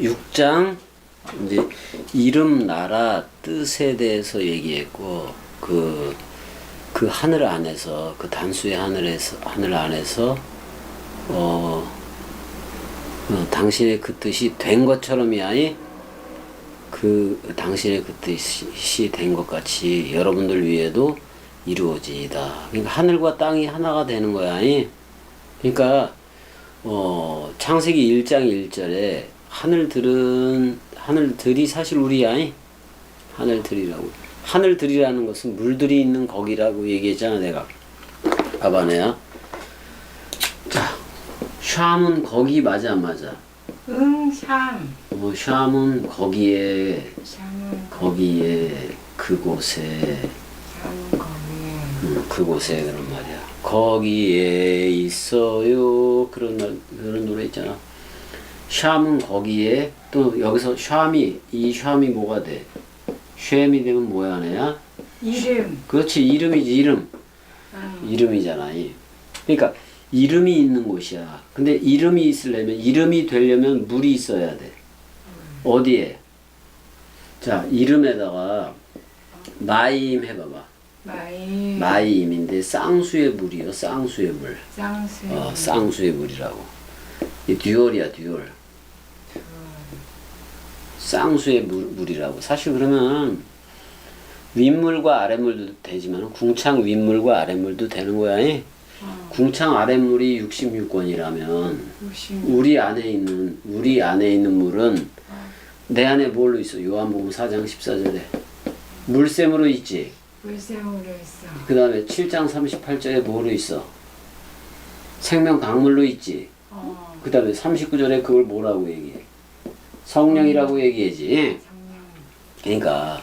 6장 이제 이름 나라 뜻에 대해서 얘기했고 그, 그 하늘 안에서 그 단수의 하늘에서 하늘 안에서 어, 어 당신의 그 뜻이 된 것처럼이 아니 그 당신의 그 뜻이 된 것 같이 여러분들 위에도 이루어지이다. 그러니까 하늘과 땅이 하나가 되는 거야. 아니? 그러니까 어, 창세기 1장 1절에 하늘들은 하늘들이 사실 우리 아니 하늘들이라고 하늘들이라는 것은 물들이 있는 거기라고 얘기했잖아 내가 봐봐네요 자 샴은 거기 맞아 안 맞아 응, 샴. 어, 샴은 거기에 샴은 거기에 그곳에 샴은 거기에. 음, 그곳에 그런 말이야. 거기에 있어요. 그런 날, 그런 노래 있잖아. 샴은 거기에 또 여기서 샴이 이 샴이 뭐가 돼? 샴이 되면 뭐야 내야? 이름. 그렇지 이름이지 이름. 응. 이름이잖아. 이. 그러니까 이름이 있는 곳이야. 근데 이름이 있으려면 이름이 되려면 물이 있어야 돼. 어디에? 자 이름에다가 마임 해봐봐. 마이. 마임인데 쌍수의 물이요. 쌍수의 물. 쌍수. 어, 쌍수의 물이라고. 이 듀얼이야 듀얼. 쌍수의 물, 물이라고. 사실 그러면 윗물과 아랫물도 되지만 궁창 윗물과 아랫물도 되는 거야. 이? 어, 궁창 아랫물이 66권이라면 조심. 우리 안에 있는 우리 안에 있는 물은 내 안에 뭘로 있어? 요한복음 4장 14절에 물샘으로 있지. 물샘으로 있어. 그 다음에 7장 38절에 뭐로 있어? 생명 강물로 있지. 어, 그 다음에 39절에 그걸 뭐라고 얘기해? 성령이라고 얘기하지. 성령. 그러니까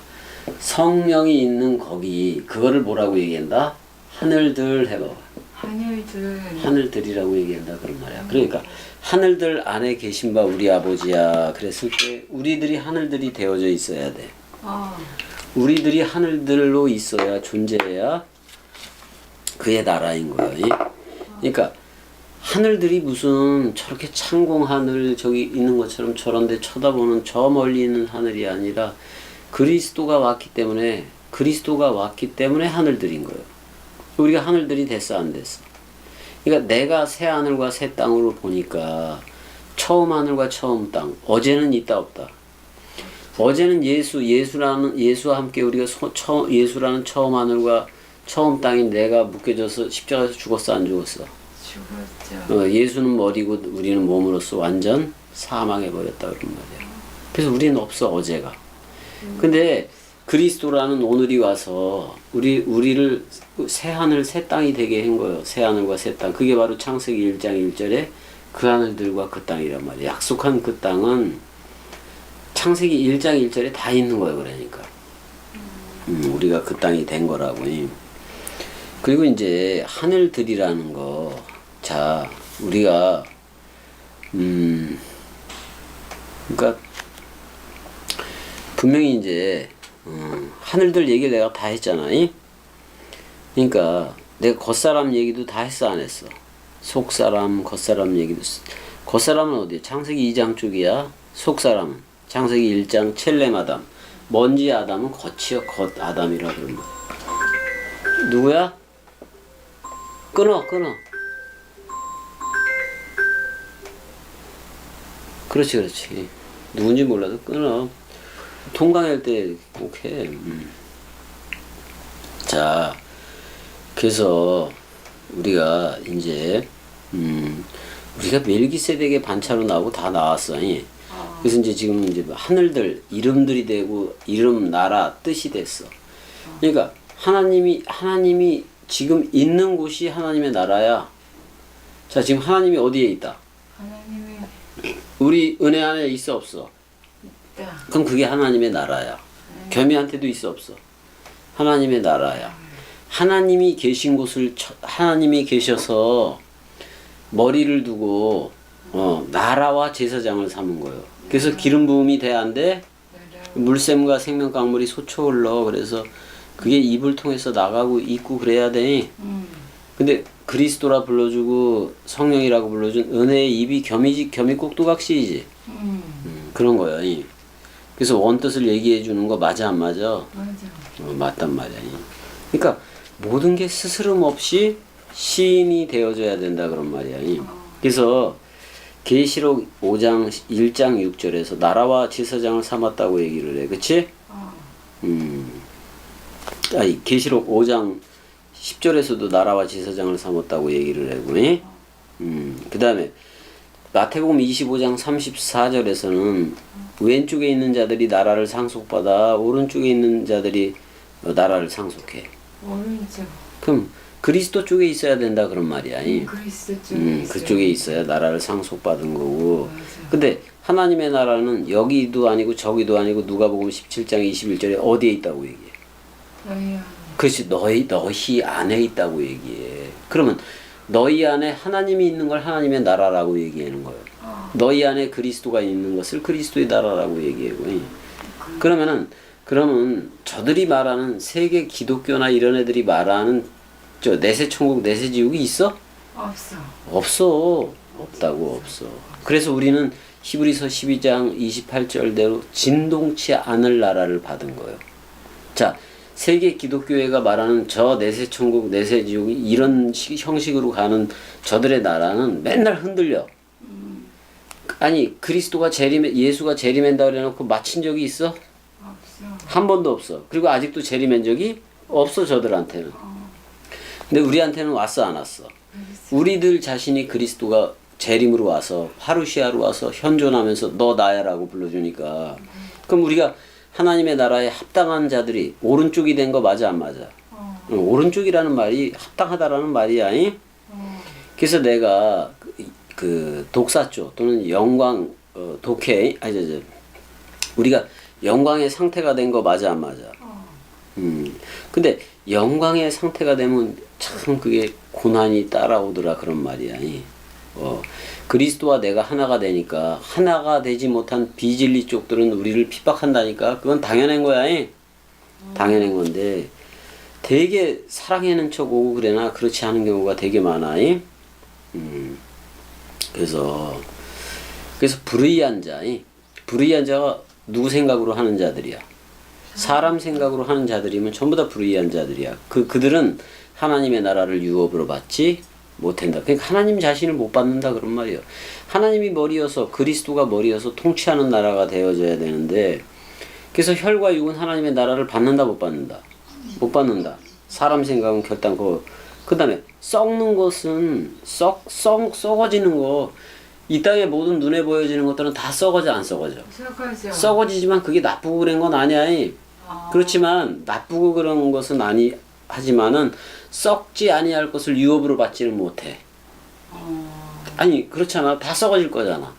성령이 있는 거기 그거를 뭐라고 얘기한다? 하늘들 해봐. 하늘들. 하늘들이라고 얘기한다 그런 말이야. 그러니까 하늘들 안에 계신 바 우리 아버지야. 그랬을 때 우리들이 하늘들이 되어져 있어야 돼. 어, 우리들이 하늘들로 있어야 존재해야 그의 나라인 거야. 이? 그러니까 하늘들이 무슨 저렇게 창공 하늘 저기 있는 것처럼 저런데 쳐다보는 저 멀리 있는 하늘이 아니라 그리스도가 왔기 때문에 그리스도가 왔기 때문에 하늘들인 거예요. 우리가 하늘들이 됐어 안 됐어? 그러니까 내가 새 하늘과 새 땅으로 보니까 처음 하늘과 처음 땅 어제는 있다 없다. 어제는 예수, 예수라는 예수와 함께 우리가 소, 처, 예수라는 처음 하늘과 처음 땅인 내가 묶여져서 십자가에서 죽었어 안 죽었어? 죽었죠. 어, 예수는 머리고 우리는 몸으로서 완전 사망해 버렸다 그런 말이야. 그래서 우리는 없어 어제가. 근데 그리스도라는 오늘이 와서 우리 우리를 새 하늘 새 땅이 되게 한 거예요. 새 하늘과 새 땅. 그게 바로 창세기 1장 1절에 그 하늘들과 그 땅이란 말이야. 약속한 그 땅은 창세기 1장 1절에 다 있는 거예요. 그러니까. 음, 우리가 그 땅이 된 거라고. 그리고 이제 하늘들이라는 거. 자, 우리가 음 그러니까 분명히 이제 음, 하늘들 얘기를 내가 다 했잖아. 이? 그러니까 내가 겉사람 얘기도 다 했어 안 했어? 속사람, 겉사람 얘기도. 겉사람은 어디야? 창세기 2장 쪽이야. 속사람은 창세기 1장 첼렘 아담. 먼지 아담은 겉이여 겉 아담이라 거. 누구야? 끊어 끊어. 그렇지 그렇지. 누군지 몰라도 끊어. 통강할 때 꼭 해. 음. 자, 그래서 우리가 이제 음, 우리가 멜기세덱의 반차로 나오고 다 나왔어. 이. 어, 그래서 이제 지금 이제 하늘들 이름들이 되고 이름 나라 뜻이 됐어. 그러니까 하나님이 하나님이 지금 있는 곳이 하나님의 나라야. 자, 지금 하나님이 어디에 있다? 하나님의 우리 은혜 안에 있어 없어? 그럼 그게 하나님의 나라야. 겸이한테도 있어 없어? 하나님의 나라야. 하나님이 계신 곳을 쳐- 하나님이 계셔서 머리를 두고 어, 나라와 제사장을 삼은 거예요. 그래서 기름 부음이 돼야 안 돼? 나라. 물샘과 생명 강물이 솟아 올라. 그래서 그게 입을 통해서 나가고 있고 그래야 돼. 음, 근데 그리스도라 불러주고 성령이라고 불러준 은혜의 입이 겸이지 겸이 꼭두각시이지. 음, 음, 그런 거야. 이. 그래서 원뜻을 얘기해 주는 거 맞아 안 맞아? 맞아. 어, 맞단 말이야. 이. 그러니까 모든 게 스스럼 없이 시인이 되어져야 된다 그런 말이야. 이. 그래서 계시록 5장 1장 6절에서 나라와 지사장을 삼았다고 얘기를 해. 그치? 어. 음. 아니, 계시록 5장 10절에서도 나라와 지사장을 삼았다고 얘기를 하고, 예? 음. 그 다음에, 마태복음 25장 34절에서는 왼쪽에 있는 자들이 나라를 상속받아 오른쪽에 있는 자들이 어, 나라를 상속해. 오른쪽. 그럼 그리스도 쪽에 있어야 된다 그런 말이야. 이. 그리스도 쪽에 음. 그쪽에 있어야 나라를 상속받은 거고. 맞아. 근데 하나님의 나라는 여기도 아니고 저기도 아니고 누가복음 17장 21절에 어디에 있다고 얘기해? 너희야. 그렇지 너희 너희 안에 있다고 얘기해. 그러면 너희 안에 하나님이 있는 걸 하나님의 나라라고 얘기하는 거예요. 어. 너희 안에 그리스도가 있는 것을 그리스도의 나라라고 얘기하고. 그러면은 그러면 저들이 말하는 세계 기독교나 이런 애들이 말하는 저 내세 천국 내세 지옥이 있어? 없어. 없어. 없다고 없어. 그래서 우리는 히브리서 12장 28절대로 진동치 않을 나라를 받은 거예요. 자, 세계 기독교회가 말하는 저 내세 천국, 내세 지옥이 이런 식- 형식으로 가는 저들의 나라는 맨날 흔들려. 아니, 그리스도가 재림에 예수가 재림한다 그래 놓고 마친 적이 있어? 없어. 한 번도 없어. 그리고 아직도 재림한 적이 없어 저들한테는. 근데 우리한테는 왔어 안 왔어? 우리들 자신이 그리스도가 재림으로 와서 파루시아로 와서 현존하면서 너 나야라고 불러주니까 그럼 우리가 하나님의 나라에 합당한 자들이 오른쪽이 된 거 맞아 안 맞아? 어. 응, 오른쪽이라는 말이 합당하다라는 말이야. 잉? 어. 그래서 내가 그, 그 독사조 또는 영광 어, 독해 아니 저, 저, 우리가 영광의 상태가 된 거 맞아 안 맞아? 어. 음. 근데 영광의 상태가 되면 참 그게 고난이 따라오더라 그런 말이야. 이. 어, 그리스도와 내가 하나가 되니까 하나가 되지 못한 비진리 쪽들은 우리를 핍박한다니까 그건 당연한 거야. 이. 당연한 건데 되게 사랑하는 척 오고 그래나 그렇지 않은 경우가 되게 많아. 이. 음. 그래서 그래서 불의한 자, 이. 불의한 자가 누구 생각으로 하는 자들이야. 사람 생각으로 하는 자들이면 전부 다 불의한 자들이야. 그 그들은 하나님의 나라를 유업으로 받지 못한다. 그러니까 하나님 자신을 못 받는다 그런 말이에요. 하나님이 머리여서 그리스도가 머리여서 통치하는 나라가 되어져야 되는데 그래서 혈과 육은 하나님의 나라를 받는다 못 받는다. 못 받는다. 사람 생각은 결단코. 그다음에 썩는 것은 썩, 썩 썩어지는 거. 이 땅의 모든 눈에 보여지는 것들은 다 썩어져 안 썩어져. 썩어져. 썩어지지만 그게 나쁘고 그런 건 아니야. 이. 어. 그렇지만 나쁘고 그런 것은 아니 하지만은 썩지 아니할 것을 유업으로 받지는 못해. 어. 아니 그렇잖아. 다 썩어질 거잖아.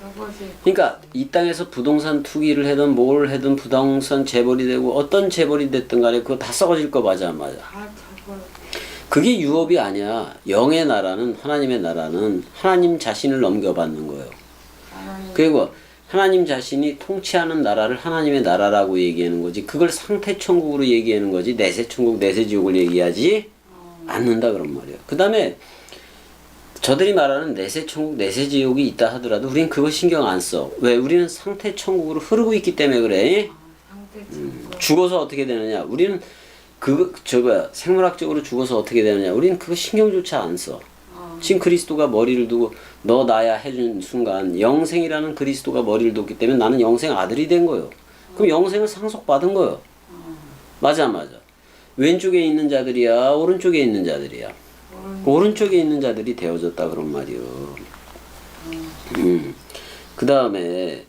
썩어질. 그러니까 이 땅에서 부동산 투기를 하든 뭘 하든 부동산 재벌이 되고 어떤 재벌이 됐든 간에 그거 다 썩어질 거 맞아 안 맞아. 저거. 그게 유업이 아니야. 영의 나라는 하나님의 나라는 하나님 자신을 넘겨받는 거예요. 하나님. 그리고 하나님 자신이 통치하는 나라를 하나님의 나라라고 얘기하는 거지. 그걸 상태 천국으로 얘기하는 거지. 내세 천국, 내세 지옥을 얘기하지 않는다 그런 말이야. 그다음에 저들이 말하는 내세 천국, 내세 지옥이 있다 하더라도 우리는 그거 신경 안 써. 왜? 우리는 상태 천국으로 흐르고 있기 때문에 그래. 친구. 죽어서 어떻게 되느냐? 우리는 그거 저거 생물학적으로 죽어서 어떻게 되느냐? 우리는 그거 신경조차 안 써. 어. 지금 그리스도가 머리를 두고 너 나야 해준 순간 영생이라는 그리스도가 머리를 뒀기 때문에 나는 영생 아들이 된 거예요. 그럼 영생을 상속받은 거예요. 맞아 안 맞아? 왼쪽에 있는 자들이야 오른쪽에 있는 자들이야. 오른. 오른쪽에 있는 자들이 되어졌다 그런 말이요. 음. 그 다음에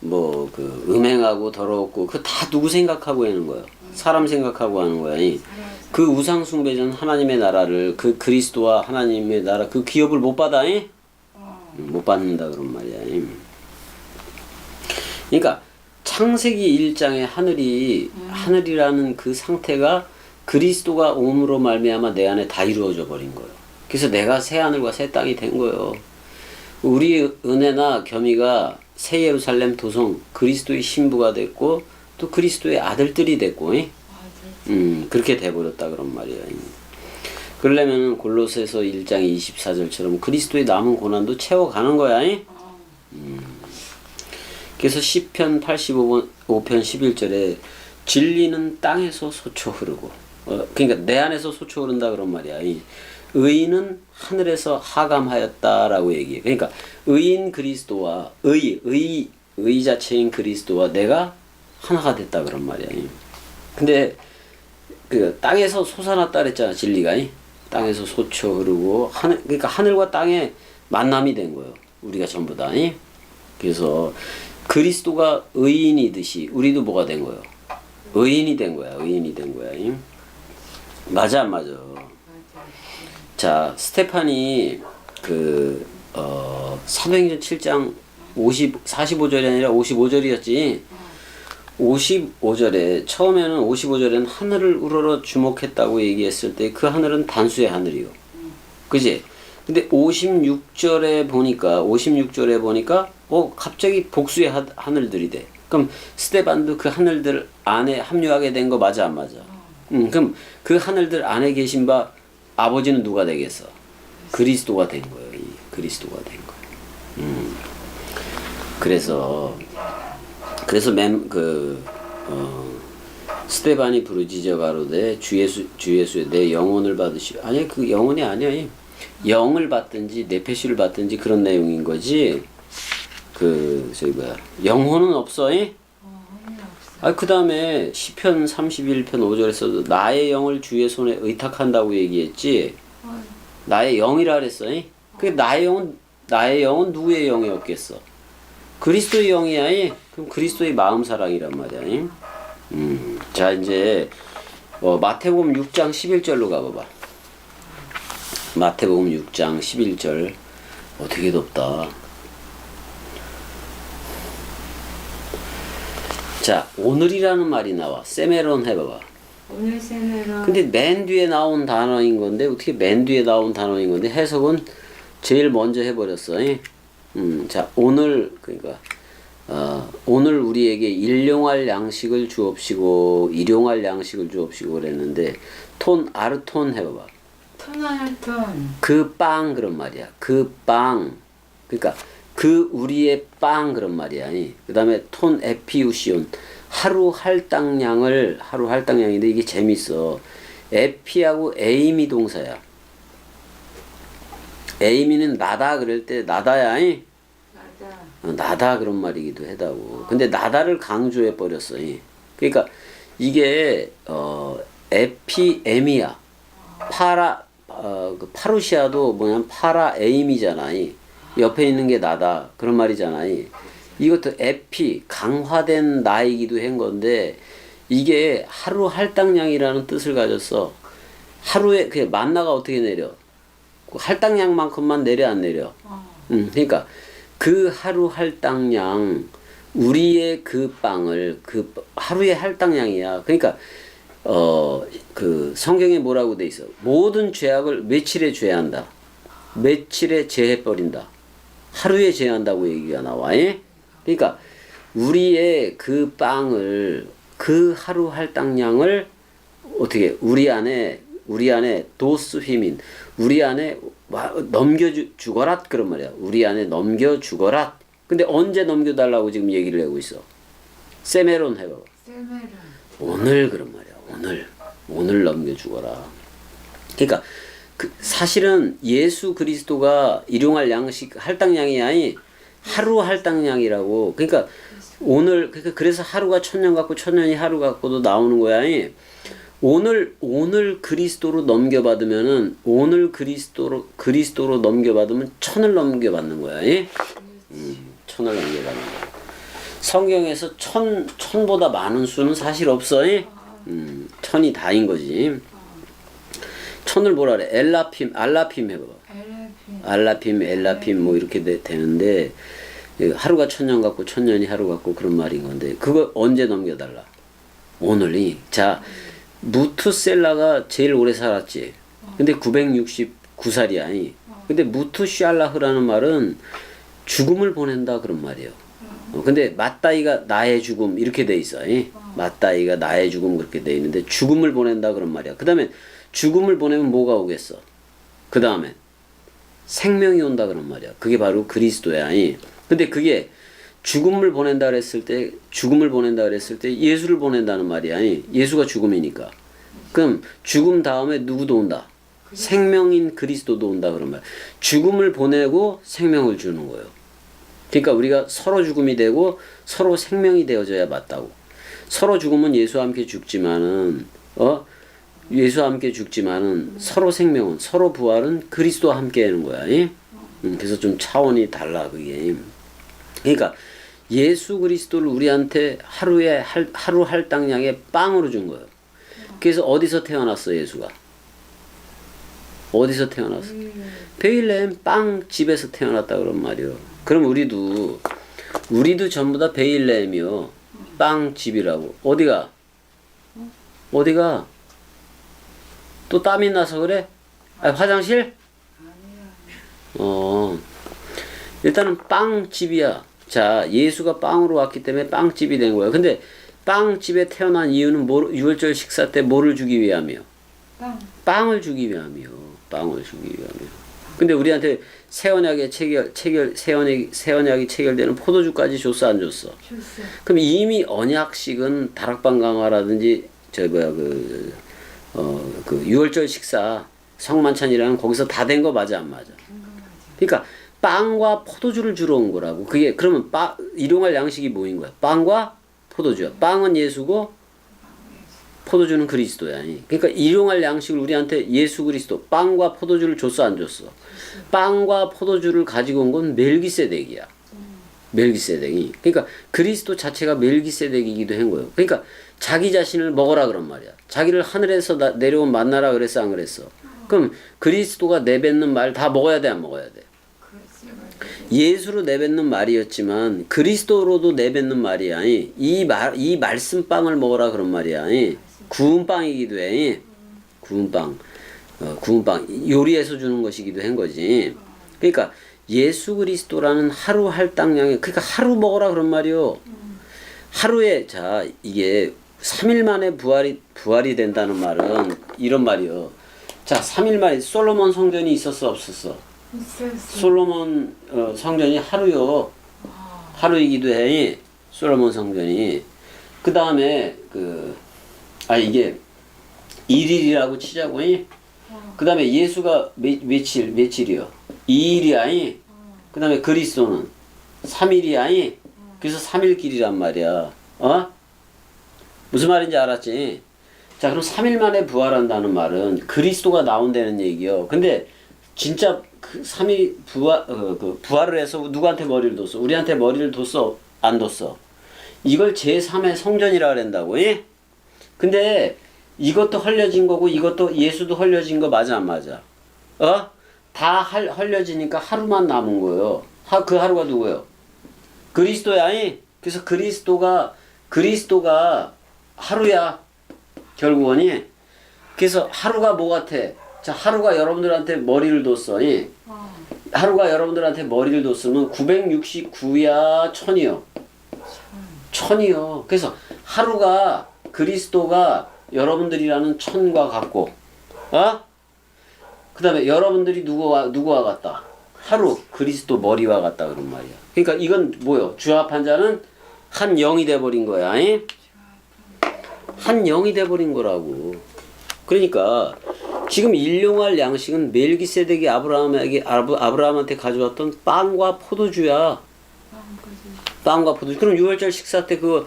뭐 그 음행하고 더럽고 그 다 누구 생각하고 하는 거예요. 사람 생각하고 하는 거야. 그 우상 숭배전 하나님의 나라를 그 그리스도와 하나님의 나라 그 기업을 못 받아. 이? 어. 못 받는다 그런 말이야. 이. 그러니까 창세기 1장의 하늘이 하늘이라는 그 상태가 그리스도가 옴으로 말미암아 내 안에 다 이루어져 버린 거예요. 그래서 내가 새 하늘과 새 땅이 된 거예요. 우리 은혜나 겸이가 새 예루살렘 도성 그리스도의 신부가 됐고 또 그리스도의 아들들이 됐고. 음, 그렇게 돼버렸다 그런 말이야. 그러려면 골로새서 1장 24절처럼 그리스도의 남은 고난도 채워가는 거야. 이? 어. 그래서 시편 85편 11절에 진리는 땅에서 솟쳐 흐르고 어, 그러니까 내 안에서 솟쳐 흐른다 그런 말이야. 이 의인은 하늘에서 하감하였다라고 얘기해. 그러니까 의인 그리스도와 의, 의, 의 자체인 그리스도와 내가 하나가 됐다 그런 말이야. 이. 근데 그 땅에서 솟아났다 그랬잖아 진리가 이. 땅에서 솟쳐 흐르고 하늘 그러니까 하늘과 땅의 만남이 된 거예요. 우리가 전부 다. 이. 그래서 그리스도가 의인이듯이 우리도 뭐가 된 거예요? 의인이 된 거야. 의인이 된 거야. 이. 맞아 안 맞아. 자 스테판이 그 어, 사도행전 7장 50 45절이 아니라 55절이었지. 55절에 처음에는 55절에는 하늘을 우러러 주목했다고 얘기했을 때 그 하늘은 단수의 하늘이요. 그지? 근데 56절에 보니까 56절에 보니까 어 갑자기 복수의 하, 하늘들이 돼. 그럼 스테반도 그 하늘들 안에 합류하게 된 거 맞아 안 맞아? 음, 그럼 그 하늘들 안에 계신 바 아버지는 누가 되겠어? 그리스도가 된 거예요. 이 그리스도가 된 거예요. 음. 그래서 그래서 맨그 어, 스테반이 부르짖어 가로되 주 예수 주 예수의 내 영혼을 받으시 아니 그 영혼이 아니야. 이. 영을 받든지 네페시를 받든지 그런 내용인 거지. 그 저기 뭐야 영혼은 없어. 이? 아, 그 다음에 시편 31편 5절에서도 나의 영을 주의 손에 의탁한다고 얘기했지. 어, 나의 영이라 그랬어. 이? 그 나의 영은 나의 영은 누구의 영이었겠어? 그리스도의 영이야. 이? 그럼 그리스도의 마음 사랑이란 말이야. 이? 음. 자, 이제 어, 마태복음 6장 11절로 가 봐 봐. 마태복음 6장 11절. 어, 되게 덥다. 자, 오늘이라는 말이 나와. 세메론 해봐봐. 오늘 세메라 근데 맨 뒤에 나온 단어인 건데 어떻게 맨 뒤에 나온 단어인 건데 해석은 제일 먼저 해버렸어. 이? 음, 자 오늘 그러니까 어, 오늘 우리에게 일용할 양식을 주옵시고 일용할 양식을 주옵시고 그랬는데 톤 아르톤 해봐봐. 토나톤 그 빵 그런 말이야. 그 빵. 그러니까 그 우리의 빵 그런 말이야. 그 다음에 톤 에피우시온. 하루 할당량을 하루 할당량인데 이게 재밌어. 에피하고 에이미 동사야. 에이미는 나다 그럴 때 나다야. 이? 맞아. 어, 나다 그런 말이기도 하다고. 근데 나다를 강조해 버렸어. 이. 그러니까 이게 어 에피에미야. 파라 어, 그 파루시아도 뭐냐면 파라 에임이잖아. 이. 옆에 있는 게 나다 그런 말이잖아. 이. 이것도 에피 강화된 나이기도 한 건데 이게 하루 할당량이라는 뜻을 가졌어. 하루에 그 만나가 어떻게 내려? 그 할당량만큼만 내려 안 내려? 어, 음, 그러니까 그 하루 할당량 우리의 그 빵을 그 하루의 할당량이야. 그러니까 어 그 성경에 뭐라고 돼 있어? 모든 죄악을 며칠에 죄한다. 며칠에 제해 버린다. 하루에 제한다고 얘기가 나와. 예? 그러니까 우리의 그 빵을 그 하루 할당량을 어떻게 우리 안에 우리 안에 도스 휘민 우리 안에 와- 넘겨 주거라 그런 말이야. 우리 안에 넘겨 주거라. 근데 언제 넘겨 달라고 지금 얘기를 하고 있어. 세메론 해봐. 세메라 오늘 그런 말이야. 오늘 오늘 넘겨 주거라. 그러니까 그 사실은 예수 그리스도가 일용할 양식 할당량이 아니 하루 할당량이라고. 그러니까 오늘 그러니까 그래서 하루가 천년 같고 천년이 하루 같고도 나오는 거야. 이. 오늘 오늘 그리스도로 넘겨받으면은 오늘 그리스도로 그리스도로 넘겨받으면 천을 넘겨받는 거야. 이. 음, 천을 넘겨받는 거야. 성경에서 천 천보다 많은 수는 사실 없어. 이. 음, 천이 다인 거지. 천을 뭐라 그래? 엘라핌, 알라핌 해봐. 알라핌, 엘라핌 뭐 이렇게 되, 되는데 그 하루가 천년 같고 천년이 하루 같고 그런 말인 건데 그거 언제 넘겨달라? 오늘이 자 무투셀라가 제일 오래 살았지. 근데 969살이야. 근데 무투샬라흐라는 말은 죽음을 보낸다 그런 말이에요. 어, 근데 맞다이가 나의 죽음 이렇게 돼 있어. 이. 맞다이가 나의 죽음 그렇게 돼 있는데 죽음을 보낸다 그런 말이야. 그다음에 죽음을 보내면 뭐가 오겠어? 그 다음에 생명이 온다 그런 말이야. 그게 바로 그리스도야. 이. 근데 그게 죽음을 보낸다 그랬을 때 죽음을 보낸다 그랬을 때 예수를 보낸다는 말이 아니 예수가 죽음이니까. 그럼 죽음 다음에 누구도 온다? 생명인 그리스도도 온다 그런 말. 죽음을 보내고 생명을 주는 거예요. 그러니까 우리가 서로 죽음이 되고 서로 생명이 되어져야 맞다고. 서로 죽으면 예수와 함께 죽지만은 어 예수와 함께 죽지만은 서로 생명은 서로 부활은 그리스도와 함께 하는 거야. 예? 음, 그래서 좀 차원이 달라 그게. 그러니까 예수 그리스도를 우리한테 하루에 할, 하루 할당량의 빵으로 준 거예요. 그래서 어디서 태어났어 예수가? 어디서 태어났어? 베일렘 빵 집에서 태어났다 그런 말이요. 그럼 우리도 우리도 전부 다 베일렘이요. 빵 집이라고. 어디가? 어디가? 또 땀이 나서 그래? 아, 화장실? 어. 일단은 빵집이야. 자, 예수가 빵으로 왔기 때문에 빵집이 된 거야. 근데 빵집에 태어난 이유는 뭐, 유월절 식사 때 뭐를 주기 위함이요? 빵. 빵을 주기 위함이요. 빵을 주기 위함이요. 근데 우리한테 새 언약에 체결 체결 새 언약 새 언약이 체결되는 포도주까지 줬어 안 줬어? 줬어. 그럼 이미 언약식은 다락방 강화라든지 저 뭐야 그 어그 유월절 식사 성만찬이라는 거기서 다 된 거 맞아 안 맞아? 그러니까 빵과 포도주를 주러 온 거라고. 그게 그러면 빠 일용할 양식이 뭐인 거야? 빵과 포도주야. 빵은 예수고 포도주는 그리스도야. 그러니까 일용할 양식을 우리한테 예수 그리스도 빵과 포도주를 줬어 안 줬어? 빵과 포도주를 가지고 온 건 멜기세덱이야. 멜기세덱이. 그러니까 그리스도 자체가 멜기세덱이기도 한 거예요. 그러니까 자기 자신을 먹어라 그런 말이야. 자기를 하늘에서 나- 내려온 만나라 그랬어 안 그랬어? 그럼 그리스도가 내뱉는 말 다 먹어야 돼 안 먹어야 돼? 예수로 내뱉는 말이었지만 그리스도로도 내뱉는 말이 아니 이 말 이 말씀 빵을 먹어라 그런 말이 아니 구운 빵이기도 해. 구운 빵. 어, 구운 빵. 요리해서 주는 것이기도 한 거지. 그러니까 예수 그리스도라는 하루 할당량의 그러니까 하루 먹어라 그런 말이요. 하루에 자 이게 3일 만에 부활이 부활이 된다는 말은 이런 말이요 자 3일 만에 솔로몬 성전이 있었어 없었어 있었어. 솔로몬 어, 성전이 하루요. 하루이기도 해. 솔로몬 성전이. 그 다음에 그, 아, 이게 일일이라고 치자고. 그 다음에 예수가 며, 며칠, 며칠이요? 2일이야. 그 다음에 그리스도는 3일이야. 그래서 3일길이란 말이야. 어? 무슨 말인지 알았지? 자, 그럼 3일 만에 부활한다는 말은 그리스도가 나온다는 얘기요. 근데 진짜 그 3일 부활, 어, 그 부활을 해서 누구한테 머리를 뒀어? 우리한테 머리를 뒀어? 안 뒀어? 이걸 제3의 성전이라 그런다고, 예? 근데 이것도 헐려진 거고 이것도 예수도 헐려진 거 맞아 안 맞아? 어? 다 할, 헐려지니까 하루만 남은 거예요. 하, 그 하루가 누구예요? 그리스도야. 아니? 그래서 그리스도가 그리스도가 하루야. 결국은이. 그래서 하루가 뭐 같아? 자, 하루가 여러분들한테 머리를 뒀어. 이. 어. 하루가 여러분들한테 머리를 뒀으면 969야 천이요. 천이요. 그래서 하루가 그리스도가 여러분들이라는 천과 같고, 어? 그 다음에 여러분들이 누구와, 누구와 같다? 하루 그리스도 머리와 같다 그런 말이야. 그러니까 이건 뭐요? 주합한 자는 한 영이 돼버린 거야. 이? 한 영이 돼버린 거라고. 그러니까 지금 일용할 양식은 멜기세덱이 아브라함에게 아브, 아브라함한테 가져왔던 빵과 포도주야. 빵과 포도주. 그럼 유월절 식사 때 그거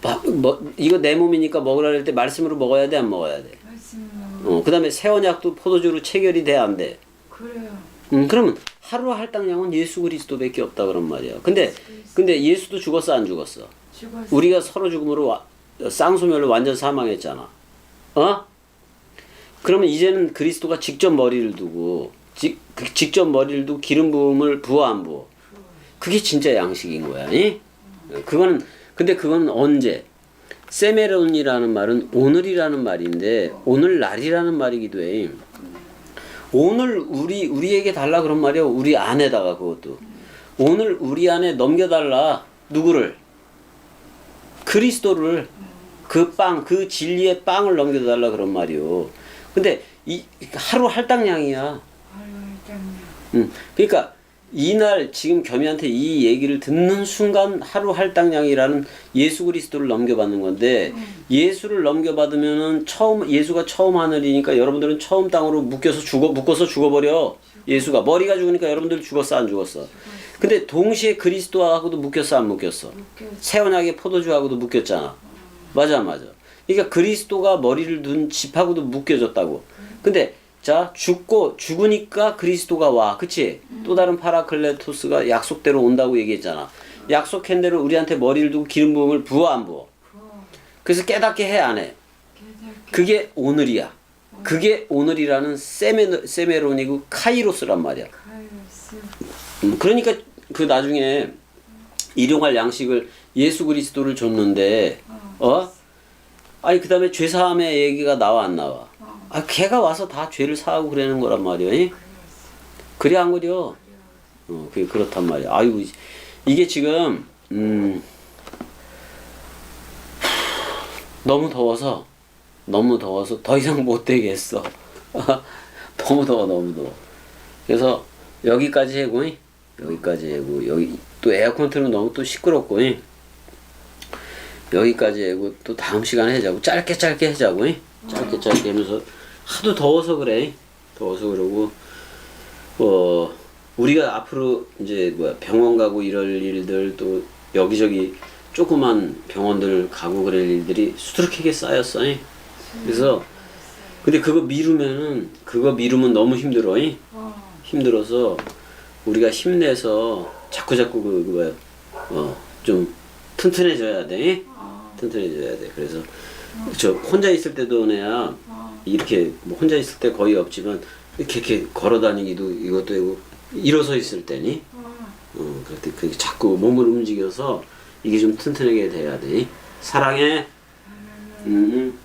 바- 뭐 이거 내 몸이니까 먹으라 그럴 때 말씀으로 먹어야 돼 안 먹어야 돼. 말씀. 어 그다음에 새 언약도 포도주로 체결이 돼 안 돼. 그래요. 음 그러면 하루 할당량은 예수 그리스도밖에 없다 그런 말이야. 근데 근데 예수도 죽었어 안 죽었어? 죽었어. 우리가 서로 죽음으로 와- 쌍소멸로 완전 사망했잖아. 어? 그러면 이제는 그리스도가 직접 머리를 두고 직, 그 직접 머리를 두고 기름 부음을 부어 안 부어? 그게 진짜 양식인 거야. 이? 그거는 근데 그건 언제? 세메론이라는 말은 오늘이라는 말인데 오늘 날이라는 말이기도 해. 오늘 우리 우리에게 달라 그런 말이야. 우리 안에다가 그것도 오늘 우리 안에 넘겨달라 누구를 그리스도를 그 빵, 그 진리의 빵을 넘겨달라 그런 말이요. 근데 이 하루 할당량이야. 음, 그러니까 이날 지금 겸이한테 이 얘기를 듣는 순간 하루 할당량이라는 예수 그리스도를 넘겨받는 건데 예수를 넘겨받으면은 처음 예수가 처음 하늘이니까 여러분들은 처음 땅으로 묶여서 죽어 묶어서 죽어버려. 예수가. 머리가 죽으니까 여러분들 죽었어 안 죽었어 근데 동시에 그리스도하고도 묶였어 안 묶였어 언약의 포도주하고도 묶였잖아. 맞아, 안 맞아. 그러니까 그리스도가 머리를 둔 집하고도 묶여졌다고. 근데 자 죽고 죽으니까 그리스도가 와, 그치? 또 다른 파라클레토스가 약속대로 온다고 얘기했잖아. 약속한 대로 우리한테 머리를 두고 기름 부음을 부어 안 부어. 그래서 깨닫게 해 안 해. 그게 오늘이야. 그게 오늘이라는 세메, 세메론이고 카이로스란 말이야. 음, 그러니까 그 나중에 일용할 양식을 예수 그리스도를 줬는데 어? 아니 그다음에 죄 사함의 얘기가 나와 안 나와? 아 걔가 와서 다 죄를 사하고 그러는 거란 말이야. 이? 그래 안 그려? 어, 그게 그렇단 말이야. 아유 이게 지금 음 너무 더워서 너무 더워서 더 이상 못 되겠어. 너무 더워 너무 더워. 그래서 여기까지 해고 이? 여기까지 해고 여기 또 에어컨 틀면 너무 또 시끄럽고 이? 여기까지 하고 또 다음 시간에 하자고 짧게 짧게 하자고 이? 짧게 짧게 하면서 하도 더워서 그래 더워서 그러고 어 우리가 앞으로 이제 뭐야 병원 가고 이럴 일들 또 여기저기 조그만 병원들 가고 그럴 일들이 수두룩하게 쌓였어 이? 그래서 근데 그거 미루면은 그거 미루면 너무 힘들어 이? 어 힘들어서 우리가 힘내서 자꾸 자꾸 그, 그 뭐야 어 좀 튼튼해져야 돼 어, 튼튼해져야 돼. 그래서 저 혼자 있을 때도 내야. 어. 이렇게 뭐 혼자 있을 때 거의 없지만 이렇게 이렇게 걸어 다니기도 이것도 되고 일어서 있을 때니? 어. 어 그때 그 자꾸 몸을 움직여서 이게 좀 튼튼하게 돼야 돼. 사랑해. 음, 음.